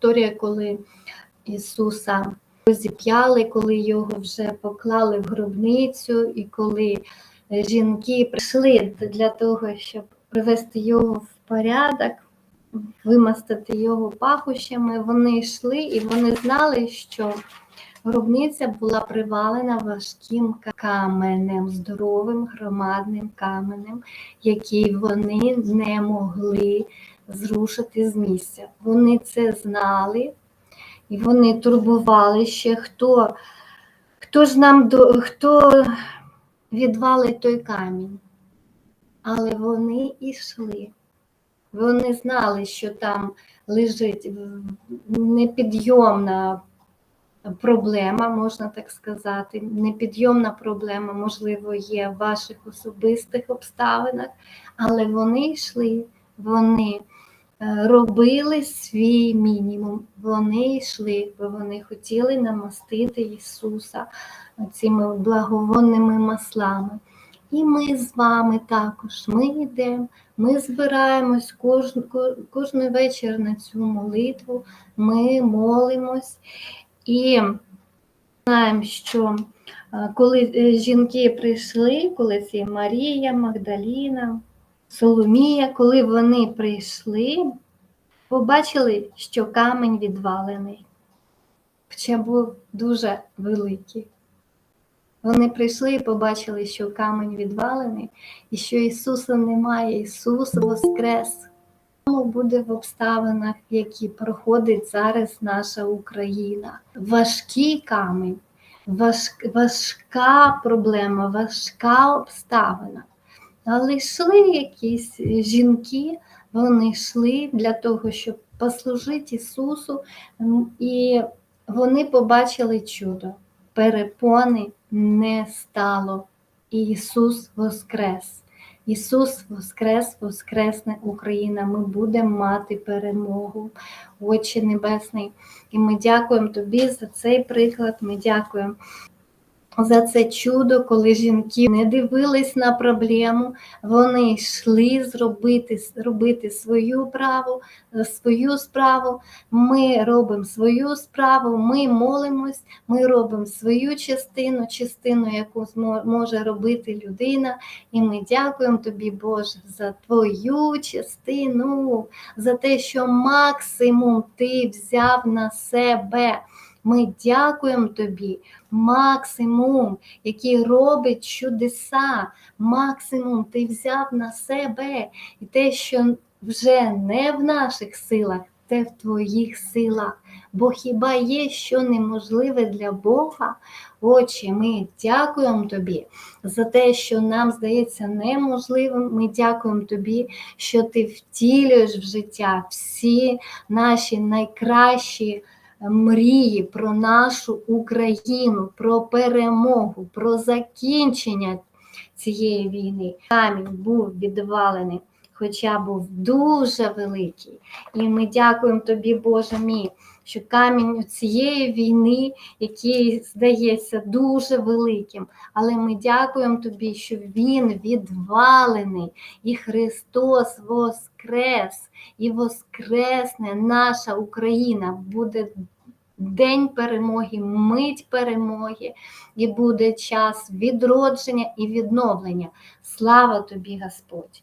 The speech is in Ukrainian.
історія, коли Ісуса розіп'яли, коли його вже поклали в гробницю, і коли е, жінки прийшли для того, щоб привести його в порядок, вимастити його пахощами, вони йшли і вони знали, що гробниця була привалена важким каменем, здоровим громадним каменем, який вони не могли зрушити з місця. Вони це знали, і вони турбували ще, хто, хто ж нам хто відвалить той камінь. Але вони йшли. Вони знали, що там лежить непідйомна проблема, можна так сказати. Непідйомна проблема, можливо, є в ваших особистих обставинах, але вони йшли, вони робили свій мінімум, вони йшли, бо вони хотіли намастити Ісуса цими благовонними маслами. І ми з вами також. Ми йдемо, ми збираємось кожен, кожен вечір на цю молитву, ми молимось і знаємо, що е, коли е, жінки прийшли, коли ці Марія, Магдаліна, Соломія, коли вони прийшли, побачили, що камінь відвалений, хоча був дуже великий. Вони прийшли і побачили, що камінь відвалений, і що Ісуса немає, Ісус Воскрес. Буде в обставинах, які проходить зараз наша Україна. Важкий камінь, важ, важка проблема, важка обставина. Але йшли якісь жінки, вони йшли для того, щоб послужити Ісусу, і вони побачили чудо. Перепони не стало. І Ісус Воскрес. Ісус Воскрес, Воскресне Україна. Ми будемо мати перемогу, Отче Небесний. І ми дякуємо Тобі за цей приклад. Ми дякуємо за це чудо, коли жінки не дивились на проблему, вони йшли зробити робити свою праву, свою справу. Ми робимо свою справу, ми молимось, ми робимо свою частину, частину, яку може робити людина. І ми дякуємо тобі, Боже, за твою частину, за те, що максимум ти взяв на себе. Ми дякуємо тобі, максимум, який робить чудеса, максимум ти взяв на себе і те, що вже не в наших силах, те в твоїх силах. Бо хіба є що неможливе для Бога? Отче, ми дякуємо Тобі за те, що нам здається неможливим. Ми дякуємо Тобі, що Ти втілюєш в життя всі наші найкращі мрії про нашу Україну, про перемогу, про закінчення цієї війни. Камінь був відвалений, хоча був дуже великий. І ми дякуємо тобі, Боже мій, що камінь цієї війни, який здається дуже великим, але ми дякуємо тобі, що він відвалений, і Христос воскрес, і воскресне наша Україна буде. День перемоги, мить перемоги, і буде час відродження і відновлення. Слава тобі, Господь!